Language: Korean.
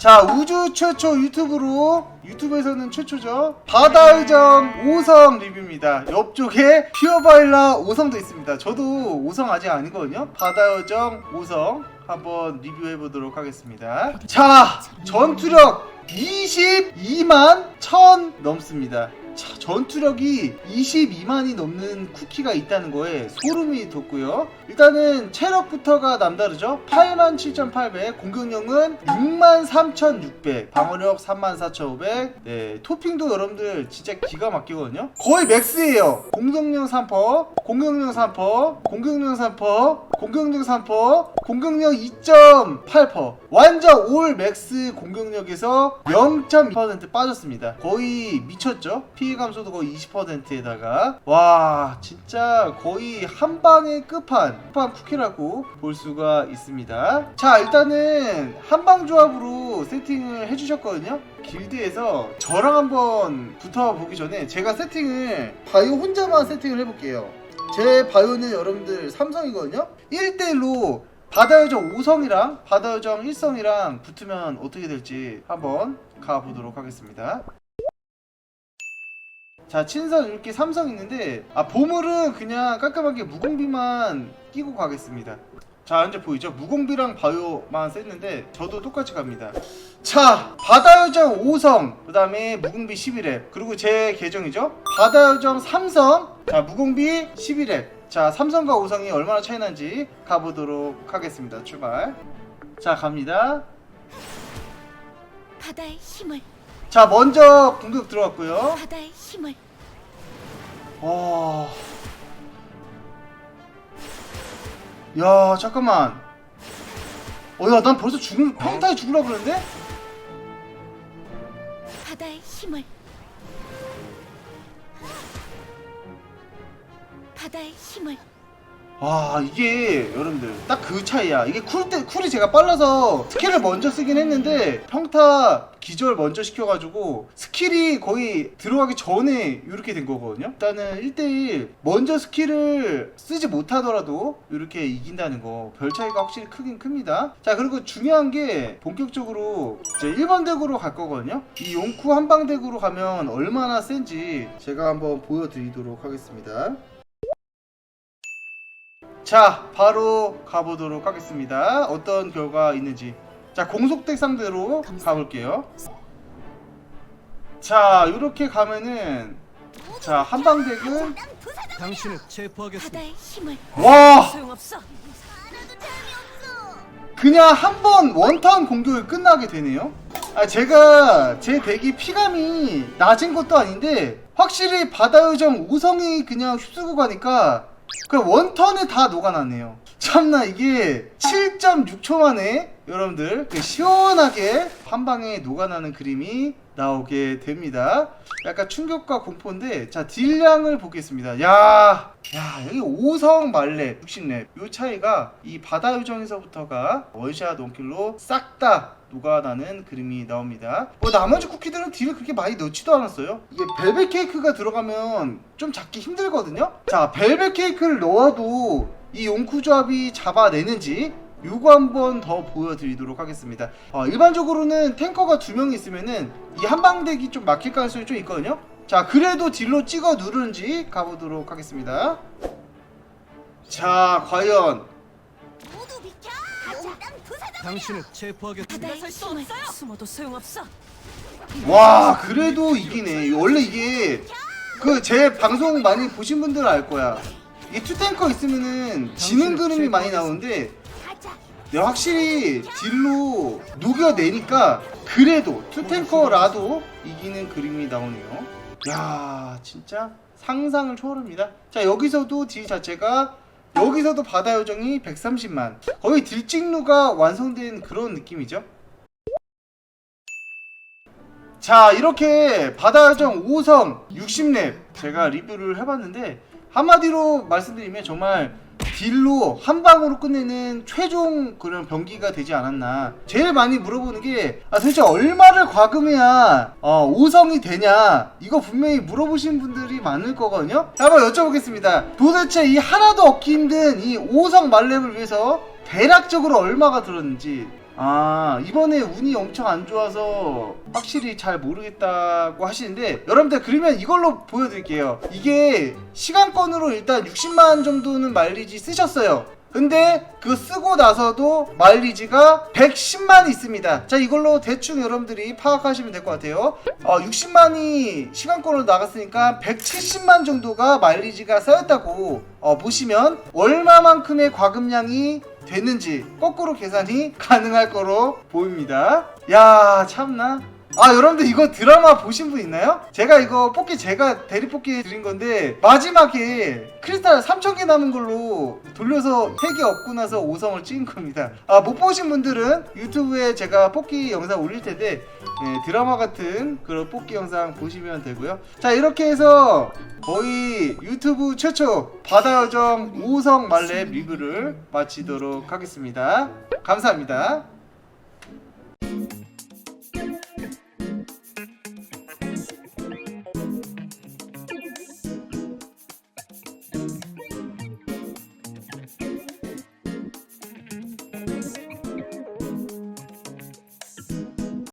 자 우주 최초 유튜브로 유튜브에서는 최초죠. 바다의정 5성 리뷰입니다. 옆쪽에 피어바일라 5성도 있습니다. 저도 5성 아직 아니거든요. 바다의정 5성 한번 리뷰해 보도록 하겠습니다. 자 전투력 22만 1000 넘습니다 자, 전투력이 22만이 넘는 쿠키가 있다는 거에 소름이 돋고요. 일단은 체력부터가 남다르죠. 87,800, 공격력은 63,600, 방어력 34,500. 네, 토핑도 여러분들 진짜 기가 막히거든요. 거의 맥스예요. 공격력 3%, 공격력 3%, 공격력 3%, 공격력 3%, 공격력 2.8%. 완전 올 맥스 공격력에서 0.2% 빠졌습니다. 거의 미쳤죠? 피해 감소도 거의 20%에다가 와 진짜 거의 한 방의 끝판 끝판 쿠키라고 볼 수가 있습니다. 자 일단은 한방 조합으로 세팅을 해주셨거든요. 길드에서 저랑 한번 붙어보기 전에 제가 세팅을 바이오 혼자만 세팅을 해볼게요. 제 바이오는 여러분들 삼성이거든요. 1대1로 바다요정 5성이랑 바다요정 1성이랑 붙으면 어떻게 될지 한번 가보도록 하겠습니다. 자 친선 이렇게 삼성 있는데 아 보물은 그냥 깔끔하게 무공비만 끼고 가겠습니다. 자 이제 보이죠? 무공비랑 바이오만 셌는데 저도 똑같이 갑니다. 자 바다요정 5성 그 다음에 무공비 11렙 그리고 제 계정이죠? 바다요정 3성 자 무공비 11렙 자 삼성과 5성이 얼마나 차이 난지 가보도록 하겠습니다. 출발 자 갑니다. 바다의 힘을 자 먼저 공격 들어갔고요. 바다의 힘을 와. 야, 잠깐만. 어, 야, 난 벌써 죽을, 평타에 죽으려고 그러는데? 바다의 힘을 바다의 힘을 와, 이게, 여러분들, 딱 그 차이야. 이게 쿨 때, 쿨이 제가 빨라서 스킬을 먼저 쓰긴 했는데, 평타 기절 먼저 시켜가지고, 스킬이 거의 들어가기 전에 이렇게 된 거거든요? 일단은 1대1, 먼저 스킬을 쓰지 못하더라도, 이렇게 이긴다는 거, 별 차이가 확실히 크긴 큽니다. 자, 그리고 중요한 게, 본격적으로, 이제 1번 덱으로 갈 거거든요? 이 용쿠 한방 덱으로 가면 얼마나 센지, 제가 한번 보여드리도록 하겠습니다. 자, 바로 가보도록 하겠습니다. 어떤 결과 있는지. 자, 공속덱 상대로 가볼게요. 자, 이렇게 가면은, 자, 한방덱은, 당신을 체포하겠습니다. 와! 그냥 한 번 원턴 공격이 끝나게 되네요. 아, 제가 제 덱이 피감이 낮은 것도 아닌데, 확실히 바다요정 5성이 그냥 휩쓸고 가니까, 그 원턴에 다 녹아나네요. 참나, 이게 7.6초 만에 여러분들 그 시원하게 한 방에 녹아나는 그림이 나오게 됩니다. 약간 충격과 공포인데, 자, 딜량을 보겠습니다. 야, 야, 여기 5성 말렙, 60렙. 요 차이가 이 바다 요정에서부터가 원샷 원킬로 싹 다 녹아나는 그림이 나옵니다. 뭐 나머지 쿠키들은 딜을 그렇게 많이 넣지도 않았어요. 이게 벨벳 케이크가 들어가면 좀 잡기 힘들거든요. 자, 벨벳 케이크를 넣어도 이 용쿠 조합이 잡아내는지 요거 한번 더 보여드리도록 하겠습니다. 어, 일반적으로는 탱커가 두 명 있으면은 이 한방덱이 좀 막힐 가능성이 좀 있거든요. 자, 그래도 딜로 찍어 누르는지 가보도록 하겠습니다. 자, 과연 모두 비켜 당신을 체포하겠습니다. 바다의 힘을 숨어도 소용없어 와 그래도 이기네 원래 이게 그 제 방송 많이 보신 분들은 알 거야 이 투탱커 있으면은 지는 그림이 많이 나오는데 네, 확실히 딜로 녹여내니까 그래도 투탱커라도 이기는 그림이 나오네요. 야 진짜 상상을 초월합니다. 자 여기서도 딜 자체가 여기서도 바다 요정이 130만. 거의 딜찍루가 완성된 그런 느낌이죠? 자 이렇게 바다 요정 5성 60렙 제가 리뷰를 해봤는데 한마디로 말씀드리면 정말 딜로 한 방으로 끝내는 최종 그런 병기가 되지 않았나. 제일 많이 물어보는 게 아, 도대체 얼마를 과금해야 어, 5성이 되냐. 이거 분명히 물어보신 분들이 많을 거거든요. 자, 한번 여쭤보겠습니다. 도대체 이 하나도 얻기 힘든 이 5성 말렙을 위해서 대략적으로 얼마가 들었는지 아 이번에 운이 엄청 안 좋아서 확실히 잘 모르겠다고 하시는데 여러분들 그러면 이걸로 보여드릴게요. 이게 시간권으로 일단 60만 정도는 마일리지 쓰셨어요. 근데 그거 쓰고 나서도 마일리지가 110만 있습니다. 자 이걸로 대충 여러분들이 파악하시면 될 것 같아요. 어, 60만이 시간권으로 나갔으니까 170만 정도가 마일리지가 쌓였다고 어, 보시면 얼마만큼의 과금량이 됐는지 거꾸로 계산이 가능할 거로 보입니다. 야 참나. 아 여러분들 이거 드라마 보신 분 있나요? 제가 이거 뽑기 제가 대리 뽑기 드린 건데 마지막에 크리스탈 3000개 남은 걸로 돌려서 3개 얻고 나서 5성을 찍은 겁니다. 아 못 보신 분들은 유튜브에 제가 뽑기 영상 올릴 텐데 네, 드라마 같은 그런 뽑기 영상 보시면 되고요. 자 이렇게 해서 거의 유튜브 최초 바다여정 5성 말렙 리뷰를 마치도록 하겠습니다. 감사합니다